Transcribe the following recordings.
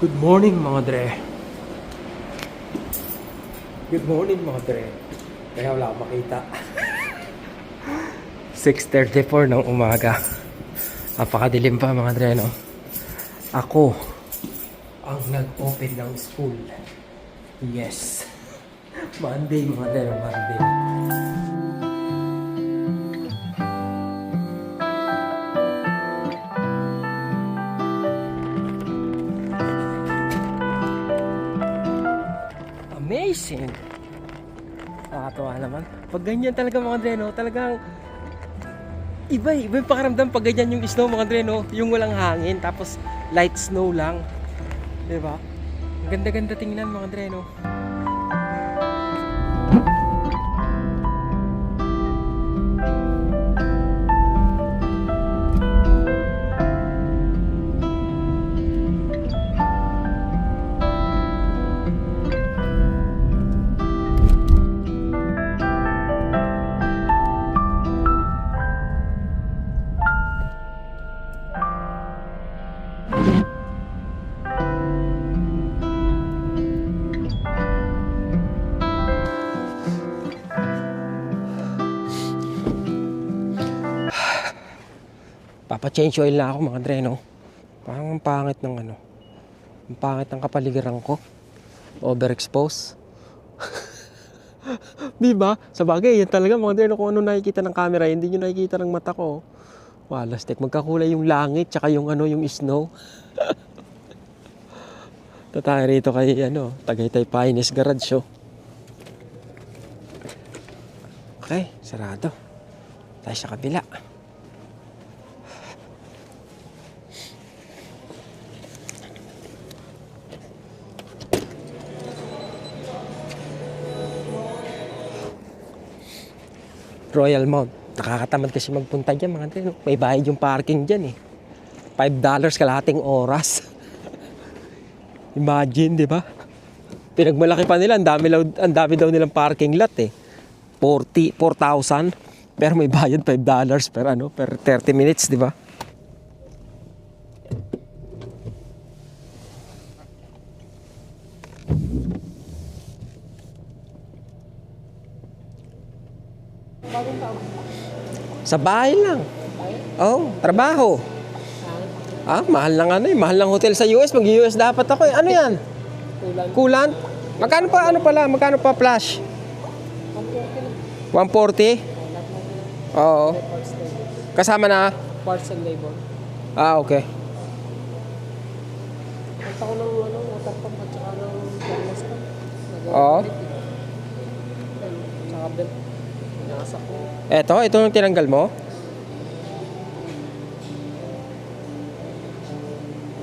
Good morning mga dre. Good morning mga dre. Kaya wala akong makita. 6.34 ng umaga. Napakadilim pa mga dre no. Ako ang nag-open ng school. Yes. Monday mga dre, Monday. Amazing! Nakakatawa naman. Pag ganyan talaga mga dreno, talagang iba iba yung pakiramdam pag ganyan yung snow mga dreno, yung walang hangin tapos light snow lang. 'Di ba? Ganda-ganda tingnan mga dreno. Papa-change oil na ako mga dreno. Parang ang pangit ng ano. Ang pangit ng kapaligiran ko. Overexpose. Di ba? Sa bagay, yan talaga mga dreno. Kung ano nakikita ng camera, hindi nyo nakikita ng mata ko. Walastek. Magkakulay yung langit, tsaka yung ano, yung snow. Ito tayo rito kay ano, Tagaytay Pines Garage Show. Okay, sarado. Tayo sa kabila. Royal Mount. Nakakatamad kasi magpunta dyan mga tren. May bayad yung parking dyan eh. $5 kalahating oras. Imagine, di ba? Pinagmalaki pa nila, ang dami, ang dami daw nilang parking lot eh. 40, 4,000. Pero may bayad $5 per ano, per 30 minutes, di ba? Sa bahay lang. Oh, trabaho. Ah, mahal lang ano eh. Mahal lang hotel sa US. Mag-US dapat ako eh. Ano yan? Kulant. Magkano pa, ano pala? Magkano pa flash? 140? Oo. Kasama na? Parts and labor. Ah, okay. Punta ko ng ano, water pump at saka ng thermos. Oo. Tsaka belt. Pinasa ko. Eto, ito yung tinanggal mo?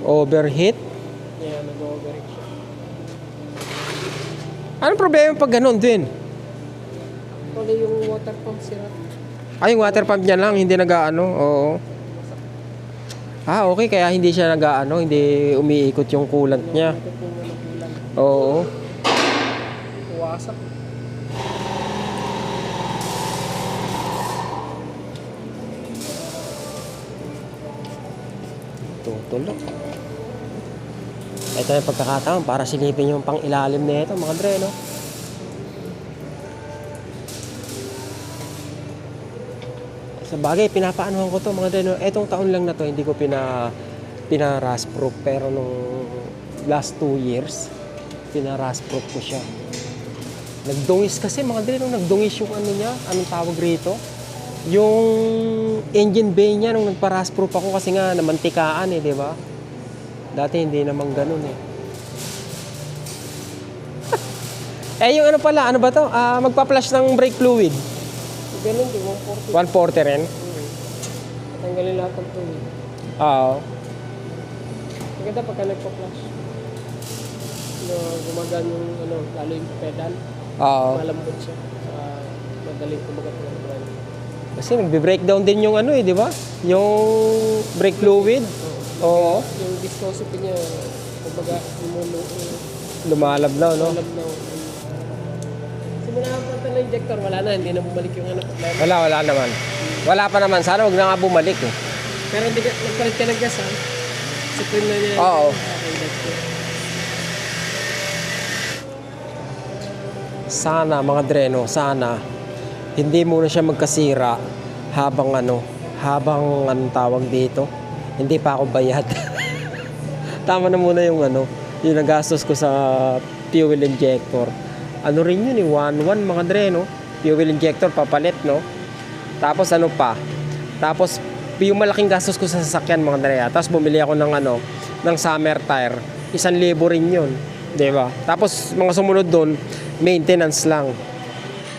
Overheat? Yeah, nag-overheat siya. Anong problema pag ganun din? Wala yung water pump sira. Ay, yung water pump niya lang, hindi nag-ano. Oo. Ah, okay. Kaya hindi siya nag-ano, hindi umiikot yung coolant niya. Po. Oo. Wasak. Tutulog. Ito yung pagkakataon para silipin yung pang ilalim na ito, mga dre, no? Sa bagay, pinapaanuhan ko to mga dre, no? Etong taon lang na to, hindi ko pina, pina rust proof. Pero nung last two years, pina rust proof ko siya. Nagdungis kasi mga dre, no? Nagdungis yung ano niya, anong tawag rito? Yung engine bay niya nung nagpa-rust proof ako kasi nga namantikaan eh, di ba? Dati hindi naman ganun eh. eh yung ano pala, ano ba to? Ah, magpa-flash ng brake fluid. Ganun din, 140. 140 rin. Hmm. Tanggalin lahat ng tuwid. Oo. Maganda pagka nagpa-flash. No, gumagan yung ano, lalo yung pedal. Oo. Malambot siya. Saka madaling kumagat. Kasi nagbe-breakdown din yung ano eh, di ba? Yung brake fluid. Oo. Yung viscosity niya, kumbaga, lumulo, lumalab na, no? lumalab na. Simula ka pa ng injector, wala na, hindi na bumalik yung ano. problema. Wala, wala naman. Wala pa naman. Sana wag na nga bumalik eh. Pero hindi ka, nagpalit ka ng gas ha? Supreme na niya. Oo. Okay. Sana mga dreno, sana hindi muna siya magkasira habang ano, habang anong tawag dito. Hindi pa ako bayad. Tama na muna yung ano, yung nagastos ko sa fuel injector. Ano rin yun eh, 1-1 mga dreno. Fuel injector papalit, no? Tapos ano pa? Tapos yung malaking gastos ko sa sasakyan mga dre. ah. Tapos bumili ako ng ano, ng summer tire. Isang libo rin yun. 'Di ba? Tapos mga sumunod doon, maintenance lang.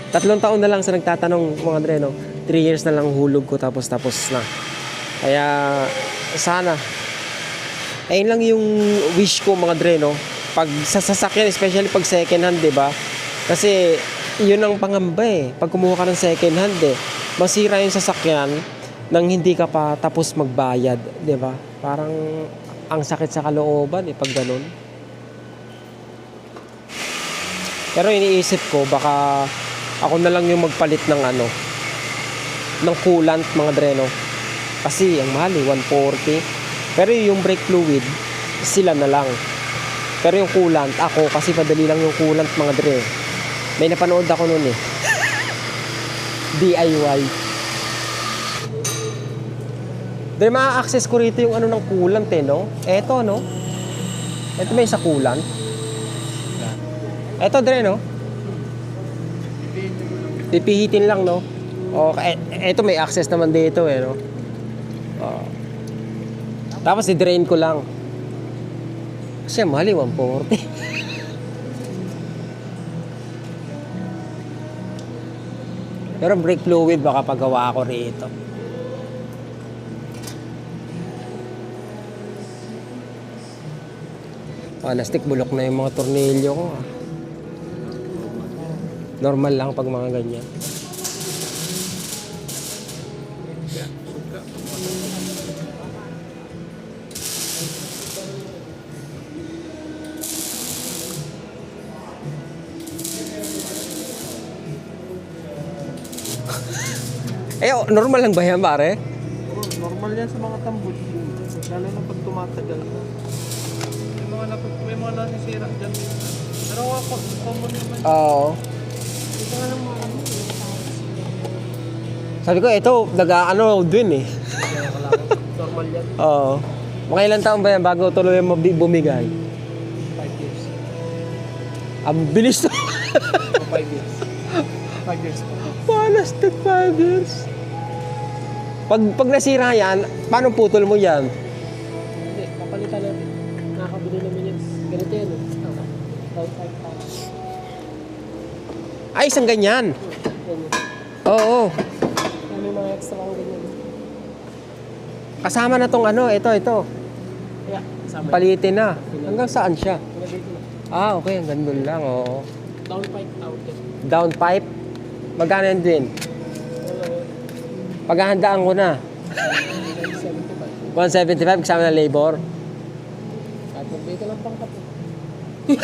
Tatlong taon na lang sa nagtatanong mga dre, no? Three years na lang hulog ko tapos tapos na. Kaya sana ayun lang yung wish ko mga dre, no? Pag sa sasakyan, especially pag second hand, 'di ba? Kasi yun ang pangamba eh. Pag kumuha ka ng second hand eh, masira yung sasakyan nang hindi ka pa tapos magbayad, 'di ba? Parang ang sakit sa kalooban eh pag ganun. Pero iniisip ko baka ako na lang yung magpalit ng ano ng coolant mga dreno. Kasi ang mahal eh, 140. Pero yung brake fluid, sila na lang. Pero yung coolant, ako kasi padali lang yung coolant mga dre. May napanood ako noon eh. DIY. Dre, ma-access ko rito yung ano ng coolant eh, no? Eto, no? Ito may sa coolant. Eto, Dre, no? Pipihitin lang, no? O, e- eto may access naman dito eh, no? O. Tapos i-drain ko lang. Kasi mahal eh, 140. Pero brake fluid baka pagawa ko rito. Plastic bulok na yung mga tornilyo ko. ah. Normal lang pag mga ganyan. Eh, oh, normal lang ba yan, pare? Normal yan sa mga tambol. Lalo na pag tumatagal. May mga, napag, may mga nasisira dyan. Pero ako, common naman. Oo. Ito Sabi ko, ito, nag-ano din eh. Normal yan. Oo. Mga ilang taon ba yan bago tuloy bumigay? 5 years. Ang bilis to. 5 years. 5 years pa. Palastic 5 years. Pag, pag nasira yan, paano putol mo yan? Hindi, papalitan natin. Nakakabili ng minutes. Ganito yan eh. Down 5 pounds. Ay, isang ganyan. Oo. May mga extra kang ganyan. Kasama na tong ano, ito, ito. Kaya, kasama. Palitin na. Hanggang saan siya? Ah, okay. Hanggang doon lang, oo. Down 5 out. Down pipe. Magkano yan din? Lang? Paghahandaan ko na. 75. 175 kasama na labor. Kahit magbigay ka ng pangkat. Eh.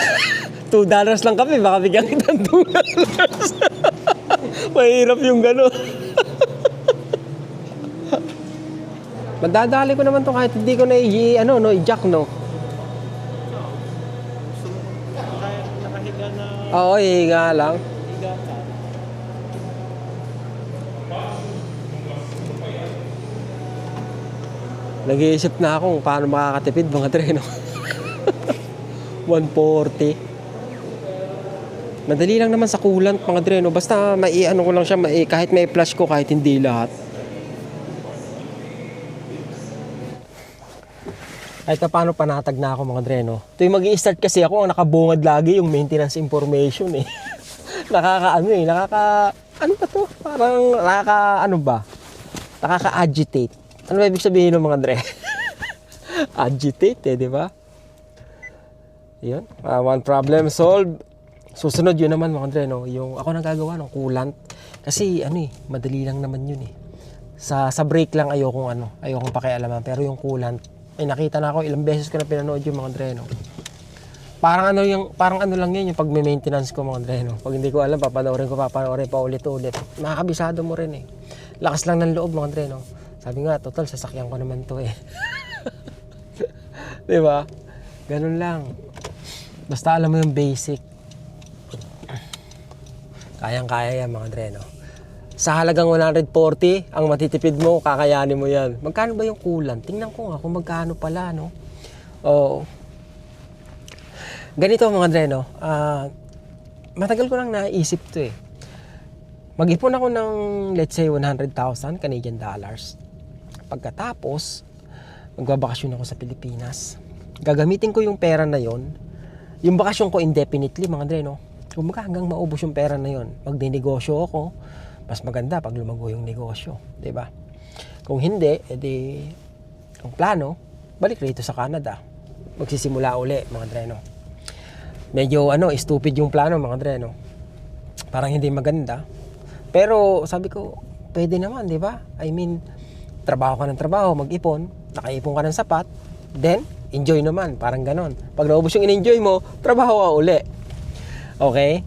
2 dollars lang kami, baka bigyan kita ng 2 dollars. Mahirap yung gano'n. Madadali ko naman to kahit hindi ko na i- ano, no, i-jack, no? Nakahiga na Oo, lang. higa ka. Nag-iisip na ako kung paano makakatipid mga treno. 140. Madali lang naman sa coolant mga dreno. Basta maiano ko lang siya, mai, kahit may flash ko, kahit hindi lahat. Kahit pa paano panatag na ako mga dreno. Ito yung mag start kasi ako, ang nakabungad lagi yung maintenance information eh. nakaka ano eh, nakaka, ano ba to? Parang nakaka, ano ba? Nakaka-agitate. Ano ba ibig sabihin ng mga dre? Agitate eh, di ba? Yun. Ah, one problem solved. Susunod yun naman mga dre, no? Yung ako nang gagawa ng coolant. Kasi ano eh, madali lang naman yun eh. Sa, sa brake lang ayokong ano, ayokong pakialaman. Pero yung coolant, ay nakita na ako, ilang beses ko na pinanood yung mga dre, no? Parang ano yung parang ano lang yan yung pag maintenance ko mga dre, no? Pag hindi ko alam, papanoorin ko, papanoorin pa ulit-ulit. Makakabisado mo rin eh. Lakas lang ng loob mga dre, no? Sabi nga, total, sasakyan ko naman to eh. Di ba? Ganun lang. Basta alam mo yung basic. Kayang-kaya yan mga dreno. Sa halagang 140, ang matitipid mo, kakayanin mo yan. Magkano ba yung kulang? Tingnan ko nga kung magkano pala, no? Oo. Ganito mga dreno, ah, matagal ko lang naisip to eh. Mag-ipon ako ng, let's say, 100,000 Canadian dollars. Pagkatapos, magbabakasyon ako sa Pilipinas. Gagamitin ko yung pera na yon. Yung bakasyon ko indefinitely, mga dre, no? Kumbaga hanggang maubos yung pera na yon. Magdinegosyo ako, mas maganda pag lumago yung negosyo. 'di ba? Kung hindi, edi, ang plano, balik rito sa Canada. Magsisimula uli, mga dre, no? Medyo, ano, stupid yung plano, mga dre, no? Parang hindi maganda. Pero sabi ko, pwede naman, di ba? I mean, trabaho ka ng trabaho, mag-ipon, nakaipon ka ng sapat, then, enjoy naman, parang ganon. Pag naubos yung in-enjoy mo, trabaho ka uli. Okay?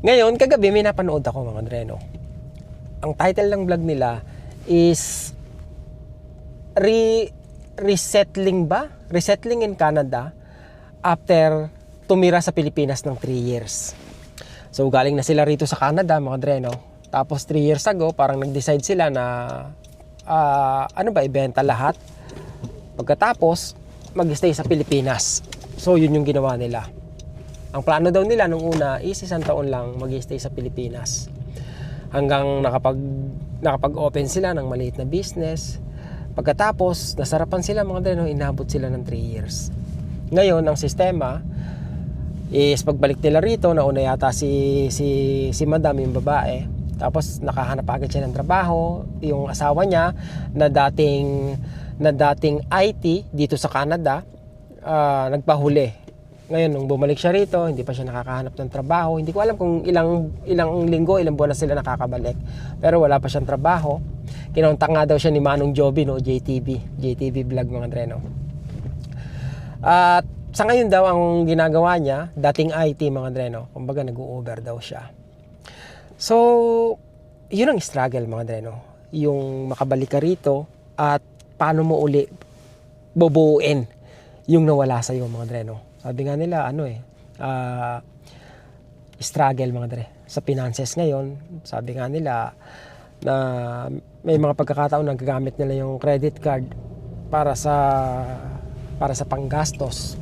Ngayon, kagabi may napanood ako mga Dreno. Ang title ng vlog nila is re resettling ba? Resettling in Canada after tumira sa Pilipinas ng 3 years. So galing na sila rito sa Canada mga Dreno. Tapos 3 years ago, parang nag-decide sila na ah, ano ba, ibenta lahat. Pagkatapos, mag-stay sa Pilipinas. So yun yung ginawa nila. Ang plano daw nila nung una is isang taon lang mag-stay sa Pilipinas. Hanggang nakapag, nakapag-open sila ng maliit na business. Pagkatapos, nasarapan sila mga dreno, inabot sila ng 3 years. Ngayon, ang sistema is pagbalik nila rito, nauna yata si, si, si madam, yung babae. Tapos nakahanap agad siya ng trabaho. Yung asawa niya na dating na dating IT dito sa Canada, ah, nagpahuli. Ngayon, nung bumalik siya rito, hindi pa siya nakakahanap ng trabaho. Hindi ko alam kung ilang ilang linggo, ilang buwan na sila nakakabalik. Pero wala pa siyang trabaho. Kinontak nga daw siya ni Manong Joby, no? JTV. JTV vlog mga dreno. At sa ngayon daw, ang ginagawa niya, dating IT mga dreno. Kumbaga, nag-u-over daw siya. So, yun ang struggle mga dreno. Yung makabalik ka rito at paano mo uli bubuuin yung nawala sa iyo mga dreno. Sabi nga nila, ano eh, ah, struggle mga dre. Sa finances ngayon, sabi nga nila na may mga pagkakataon na gagamit nila yung credit card para sa para sa panggastos.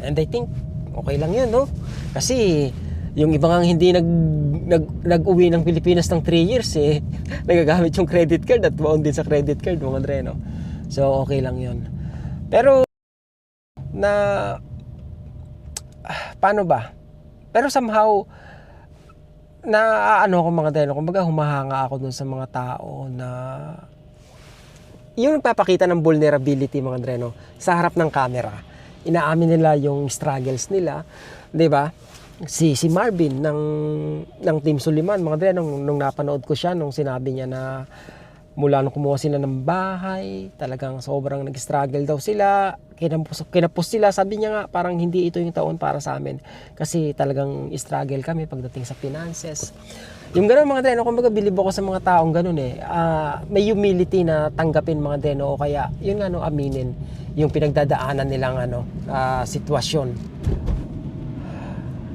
And I think okay lang 'yun, no? Kasi yung ibang ang hindi nag, nag nag-uwi ng Pilipinas ng 3 years eh nagagamit yung credit card at baon din sa credit card mga dre, no? So okay lang 'yun. Pero na paano ba? Pero somehow na ano ako mga deno, kumbaga humahanga ako dun sa mga tao na yung nagpapakita ng vulnerability mga dreno sa harap ng camera. Inaamin nila yung struggles nila, 'di ba? Si si Marvin ng ng Team Suliman, mga dreno nung, nung napanood ko siya nung sinabi niya na mula nung kumuha sila ng bahay, talagang sobrang nag-struggle daw sila. Kinapos, kinapos sila, sabi niya nga, parang hindi ito yung taon para sa amin. Kasi talagang struggle kami pagdating sa finances. Yung gano'n mga dreno, kumbaga bilib ako sa mga taong gano'n eh. Ah, may humility na tanggapin mga dreno o kaya, yun nga no, aminin yung pinagdadaanan nilang ano, ah, sitwasyon.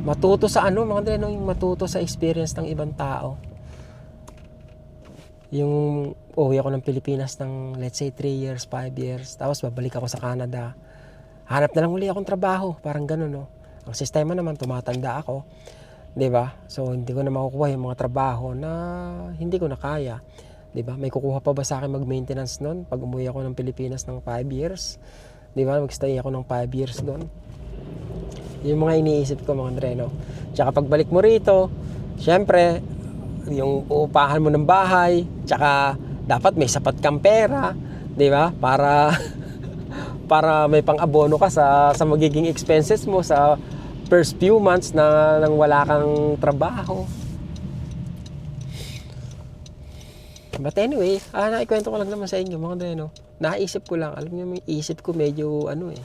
Matuto sa ano mga dreno, yung matuto sa experience ng ibang tao yung uwi ako ng Pilipinas ng let's say 3 years, 5 years, tapos babalik ako sa Canada. Hanap na lang uli akong trabaho, parang ganun, no. Ang sistema naman, tumatanda ako. 'Di ba? So, hindi ko na makukuha yung mga trabaho na hindi ko na kaya. 'Di ba? May kukuha pa ba sa akin mag-maintenance noon pag umuwi ako ng Pilipinas ng 5 years? 'Di ba? Mag-stay ako ng 5 years doon. Yung mga iniisip ko mga dreno. Tsaka pagbalik mo rito, syempre, yung uupahan mo ng bahay, tsaka dapat may sapat kang pera, 'di ba? Para para may pang-abono ka sa sa magiging expenses mo sa first few months na nang wala kang trabaho. But anyway, ah, naikwento ko lang naman sa inyo mga dre, no? Naisip ko lang, alam niyo, may isip ko medyo ano eh.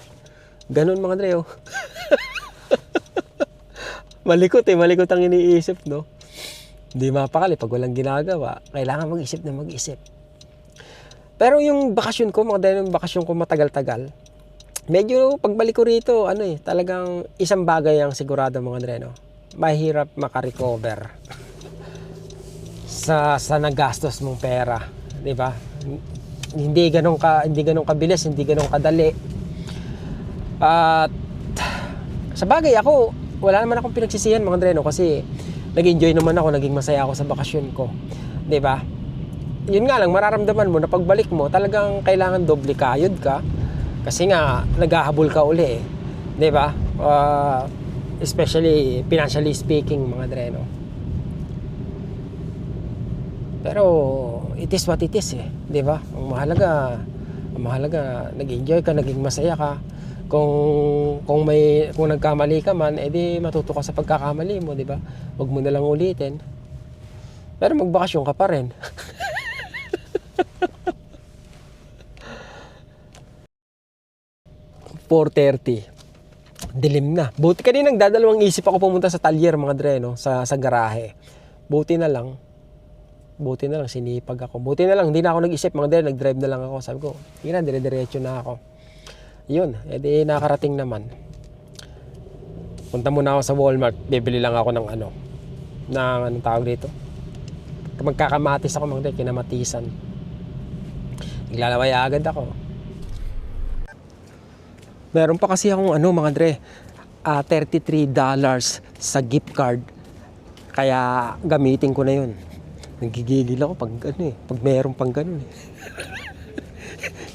Ganun mga dre, oh. malikot eh, malikot ang iniisip, no? Hindi mapakali pag walang ginagawa. Kailangan mag-isip na mag-isip. Pero yung bakasyon ko, mga dahil yung bakasyon ko matagal-tagal, medyo pagbalik ko rito, ano eh, talagang isang bagay ang sigurado mga dreno. mahirap makarecover sa sa nagastos mong pera, 'di ba? Hindi ganun ka hindi ganun kabilis, hindi ganun kadali. At sa bagay ako, wala naman akong pinagsisihan mga Dreno kasi nag-enjoy naman ako, naging masaya ako sa bakasyon ko. 'Di ba? Yun nga lang mararamdaman mo na pagbalik mo, talagang kailangan doble kayod ka kasi nga naghahabol ka uli eh. 'Di ba? Ah, especially financially speaking mga Dreno. Pero it is what it is eh, 'di ba? Ang mahalaga, ang mahalaga nag-enjoy ka, naging masaya ka. Kung kung may kung nagkamali ka man, edi matuto ka sa pagkakamali mo, 'di ba? Huwag mo na lang ulitin. Pero magbakasyon ka pa rin. Dilim na. Buti kanina nagdadalawang isip ako pumunta sa talyer mga dre, no? sa, sa garahe. Buti na lang, buti na lang sinipag ako. Buti na lang, hindi na ako nag-isip mga dre, nag-drive na lang ako. Sabi ko, na, dire-diretso na ako. Yun, edi nakarating naman. Punta muna ako sa Walmart, bibili lang ako ng ano, ng anong tawag dito. Magkakamatis ako mga kinamatisan. Naglalaway agad ako. Meron pa kasi akong ano mga dre, ah, $33 sa gift card. Kaya gamitin ko na yun. Nagigigil ako pag ano eh, pag meron pang ganun eh.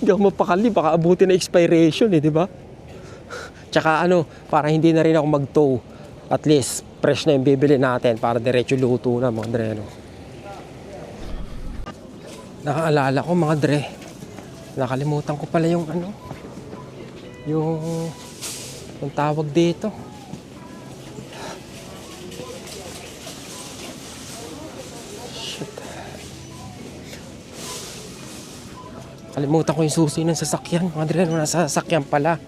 hindi ako mapakali, baka abutin na expiration eh, di ba? Tsaka ano, para hindi na rin ako mag-tow. At least, fresh na yung bibili natin para diretso luto na mga dre. No? Nakaalala ko mga dre. Nakalimutan ko pala yung ano, yung yung tawag dito. Kalimutan ko yung susi ng sasakyan. Mga dre, nasa sasakyan pala.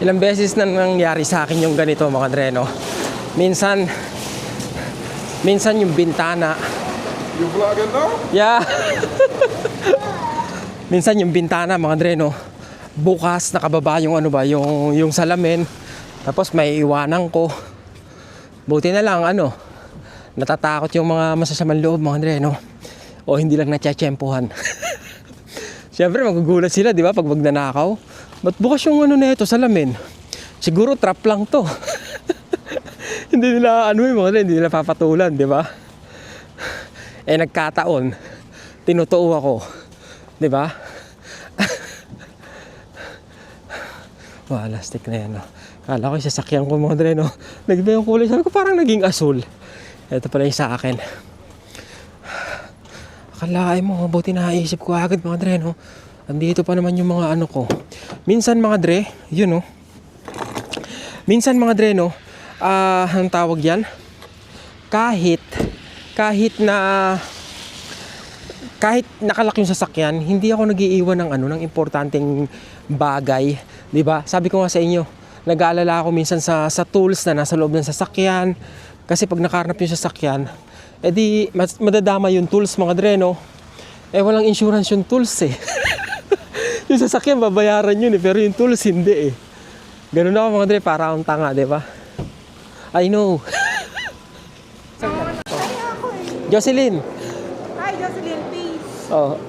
Ilang beses na nangyari sa akin yung ganito mga dre, no? Minsan, minsan yung bintana, You vlogging now? Yeah. Minsan yung bintana mga dre no. Bukas nakababa yung ano ba, yung yung salamin. Tapos may iwanan ko. Buti na lang ano. Natatakot yung mga masasamang loob mga dre no. O hindi lang natsyatsyempohan. Siyempre magugulat sila, di ba, pag magnanakaw. Ba't bukas yung ano na ito, salamin? Siguro trap lang to. hindi nila ano yung mga dre, hindi nila papatulan, di ba? eh nagkataon tinutuo ako 'di ba wala stick na yan no? kala ko yung sasakyan ko mga dre no nagba yung kulay sabi ko parang naging asul ito pala yung sa akin akalain mo buti naisip ko agad mga dre no? Andito pa naman yung mga ano ko. Minsan mga dre yun no? Minsan mga dre no? Ah ang tawag yan? Kahit kahit na kahit nakalak yung sasakyan, hindi ako nagiiwan ng ano ng importanteng bagay, 'di ba? Sabi ko nga sa inyo, nag-aalala ako minsan sa sa tools na nasa loob ng sasakyan. Kasi pag nakarnap yung sasakyan, edi mas- madadama yung tools mga dreno. Eh walang insurance yung tools eh. yung sasakyan babayaran yun eh, pero yung tools hindi eh. Ganun ako mga dre, para akong tanga, 'di ba? I know. Jocelyn. Hi, Jocelyn, please. Oh.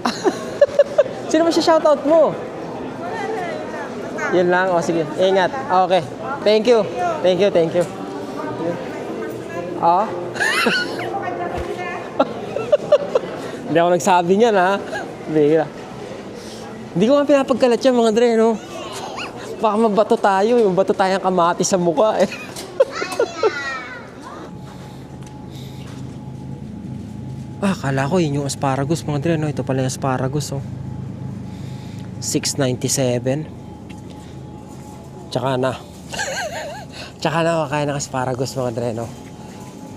Sino ba siya shoutout mo? Wala na, yun lang. Basta, Yun lang. O sige. Ingat. Okay. Thank you. Thank you, thank you. Ah? Hindi ako nagsabi niyan ha. Bira. Hindi ko nga pinapagkalat yan mga dre, no? Baka mabato tayo. Yung bato tayong kamati sa mukha eh. ah, kala ko yun yung asparagus mga dre, no? Ito pala yung asparagus, oh. 697. Tsaka na. Tsaka na kakain ng asparagus mga dre, no?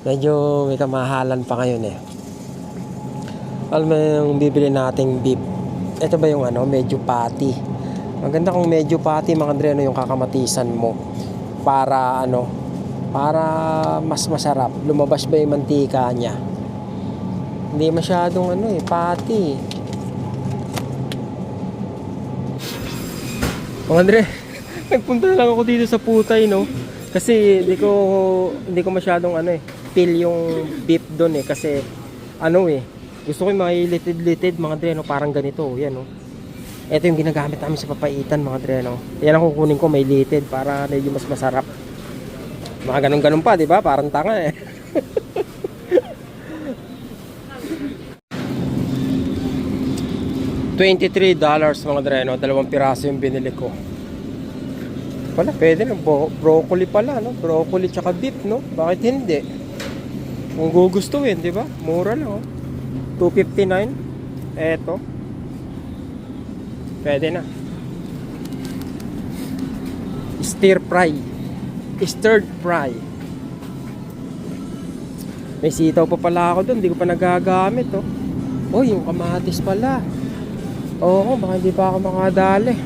Medyo may kamahalan pa ngayon eh. Alam mo yung bibili nating beef. Ito ba yung ano, medyo patty. Maganda kung medyo patty mga dre, no, yung kakamatisan mo. Para ano, para mas masarap. Lumabas ba yung mantika niya. Hindi masyadong ano eh, patty. Mga Andre, nagpunta na lang ako dito sa Putay, no? Kasi hindi ko hindi ko masyadong ano eh feel yung beef doon eh kasi ano eh gusto ko yung mga litid-litid mga dreno parang ganito yan oh. Ito yung ginagamit namin sa papaitan mga dreno. Yan ang kukunin ko may litid para medyo mas masarap. Mga ganun-ganun pa, di ba? Parang tanga eh. $23 mga dreno, dalawang piraso yung binili ko. Wala, pwede na. Bro- broccoli pala, no? Broccoli tsaka beef, no? Bakit hindi? Kung gugustuhin, di ba? Mura lang, oh. 259. Eto. Pwede na. Stir fry. Stirred fry. May sitaw pa pala ako doon, hindi ko pa nagagamit, oh. Oh, yung kamatis pala. Oo, baka hindi pa ako makadali.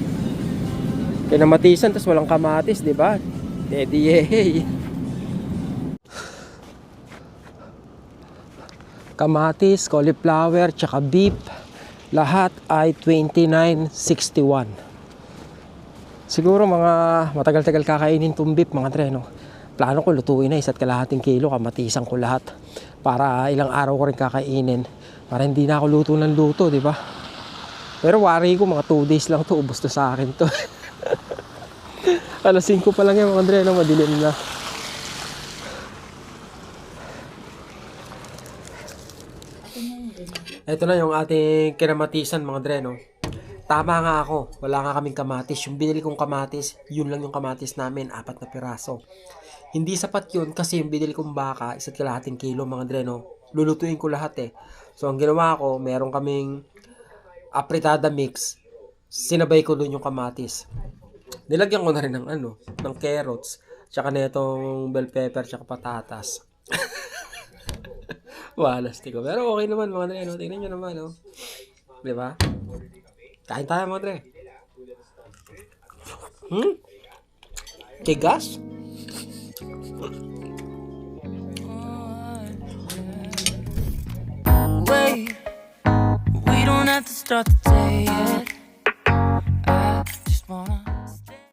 Pinamatisan, tapos walang kamatis, di ba? Daddy yay. Kamatis, cauliflower, tsaka beef. Lahat ay 29.61. Siguro mga matagal-tagal kakainin tong beef mga treno. Plano ko lutuin na isa't kalahating kilo, kamatisan ko lahat. Para ilang araw ko rin kakainin. Para hindi na ako luto ng luto, di ba? Pero worry ko mga 2 days lang to, ubos to sa akin to. Alas 5 pa lang yung mga Andre, no? madilim na. Ito na yung ating kinamatisan mga Andre, no? Tama nga ako, wala nga kaming kamatis. Yung binili kong kamatis, yun lang yung kamatis namin, apat na piraso. Hindi sapat yun kasi yung binili kong baka, isa't kalahating kilo mga Andre, no? Lulutuin ko lahat eh. So ang ginawa ko, meron kaming apritada mix, sinabay ko doon yung kamatis. Nilagyan ko na rin ng ano, ng carrots, tsaka na itong bell pepper, tsaka patatas. Walas ko. Pero okay naman mga dre, no? Tingnan nyo naman, no? Di ba? Kain tayo mga dre. Hmm? Tigas? Wait, we don't have to start the day yet.